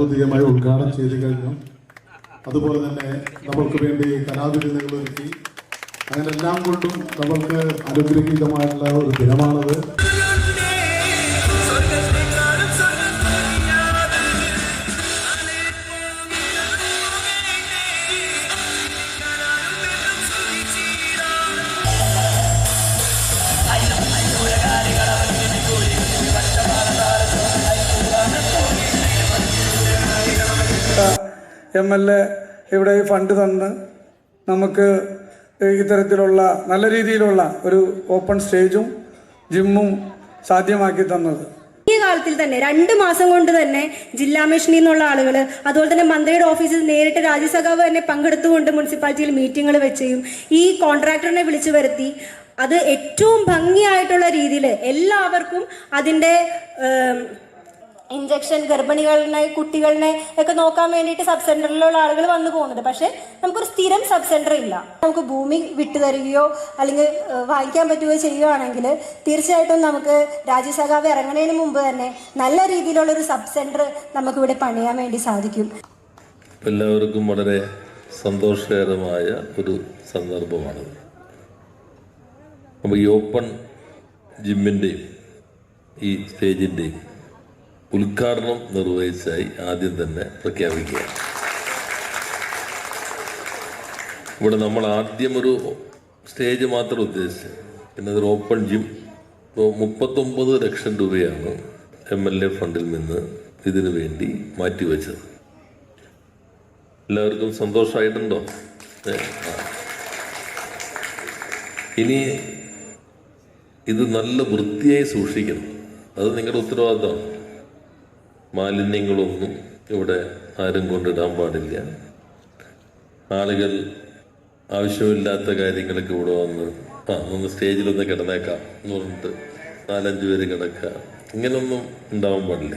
ഔദ്യോഗികമായി ഉദ്ഘാടനം ചെയ്തു കഴിഞ്ഞു. അതുപോലെ തന്നെ നമ്മൾക്ക് വേണ്ടി കലാവിരുന്നുകൾ ഒരുക്കി. അങ്ങനെ എല്ലാം കൊണ്ടും നമ്മൾക്ക് അനുഗ്രഹീതമായിട്ടുള്ള ഒരു ദിനമാണത്. എം എൽ എ ഇവിടെ ഫണ്ട് തന്ന് നമുക്ക് ഇത്തരത്തിലുള്ള നല്ല രീതിയിലുള്ള ഒരു ഓപ്പൺ സ്റ്റേജും ജിമ്മും സാധ്യമാക്കി തന്നത്. ഈ കാലത്തിൽ തന്നെ രണ്ട് മാസം കൊണ്ട് തന്നെ ജില്ലാ മിഷനിൽ നിന്നുള്ള ആളുകൾ അതുപോലെ തന്നെ മന്ത്രിയുടെ ഓഫീസിൽ നേരിട്ട് രാജ്യസഭാവ് തന്നെ പങ്കെടുത്തുകൊണ്ട് മുനിസിപ്പാലിറ്റിയിൽ മീറ്റിങ്ങുകൾ വെച്ചും ഈ കോൺട്രാക്ടറിനെ വിളിച്ചു വരുത്തി അത് ഏറ്റവും ഭംഗിയായിട്ടുള്ള രീതിയിൽ എല്ലാവർക്കും അതിന്റെ ഇഞ്ചക്ഷൻ ഗർഭിണികളെ കുട്ടികളെ ഒക്കെ നോക്കാൻ വേണ്ടിയിട്ട് സബ് സെന്ററിലുള്ള ആളുകൾ വന്നു പോകുന്നത് പക്ഷേ നമുക്കൊരു സ്ഥിരം സബ് സെന്റർ ഇല്ല. നമുക്ക് ഭൂമി വിട്ടു തരികയോ അല്ലെങ്കിൽ വാങ്ങിക്കാൻ പറ്റുകയോ ചെയ്യുകയാണെങ്കിൽ തീർച്ചയായിട്ടും നമുക്ക് രാജ്യസഭാവ് ഇറങ്ങുന്നതിന് മുമ്പ് തന്നെ നല്ല രീതിയിലുള്ള ഒരു സബ് സെന്റർ നമുക്ക് ഇവിടെ പണിയാൻ വേണ്ടി സാധിക്കും. എല്ലാവർക്കും വളരെ സന്തോഷകരമായ ഒരു സന്ദർഭമാണത് അപ്പോൾ ഈ ഓപ്പൺ ജിമ്മിന്റെയും ഈ സ്റ്റേജിന്റെയും ഉദ്ഘാടനം നിർവഹിച്ചായി ആദ്യം തന്നെ പ്രഖ്യാപിക്കുക. ഇവിടെ നമ്മൾ ആദ്യം ഒരു സ്റ്റേജ് മാത്രം ഉദ്ദേശിച്ചത്. പിന്നെ അതൊരു ഓപ്പൺ ജിം ഇപ്പോൾ മുപ്പത്തൊമ്പത് ലക്ഷം രൂപയാണ് എം എൽ എ ഫണ്ടിൽ നിന്ന് ഇതിനു വേണ്ടി മാറ്റിവെച്ചത്. എല്ലാവർക്കും സന്തോഷമായിട്ടുണ്ടോ? ഇനി ഇത് നല്ല വൃത്തിയായി സൂക്ഷിക്കണം. അത് നിങ്ങളുടെ ഉത്തരവാദിത്തമാണ്. മാലിന്യങ്ങളൊന്നും ഇവിടെ ആരും കൊണ്ടിടാൻ പാടില്ല. ആളുകൾ ആവശ്യമില്ലാത്ത കാര്യങ്ങളൊക്കെ ഇവിടെ വന്ന് ആ ഒന്ന് സ്റ്റേജിലൊന്ന് കിടന്നേക്കാം എന്ന് പറഞ്ഞിട്ട് നാലഞ്ച് പേര് കിടക്കുക. ഇങ്ങനൊന്നും ഉണ്ടാവാൻ പാടില്ല.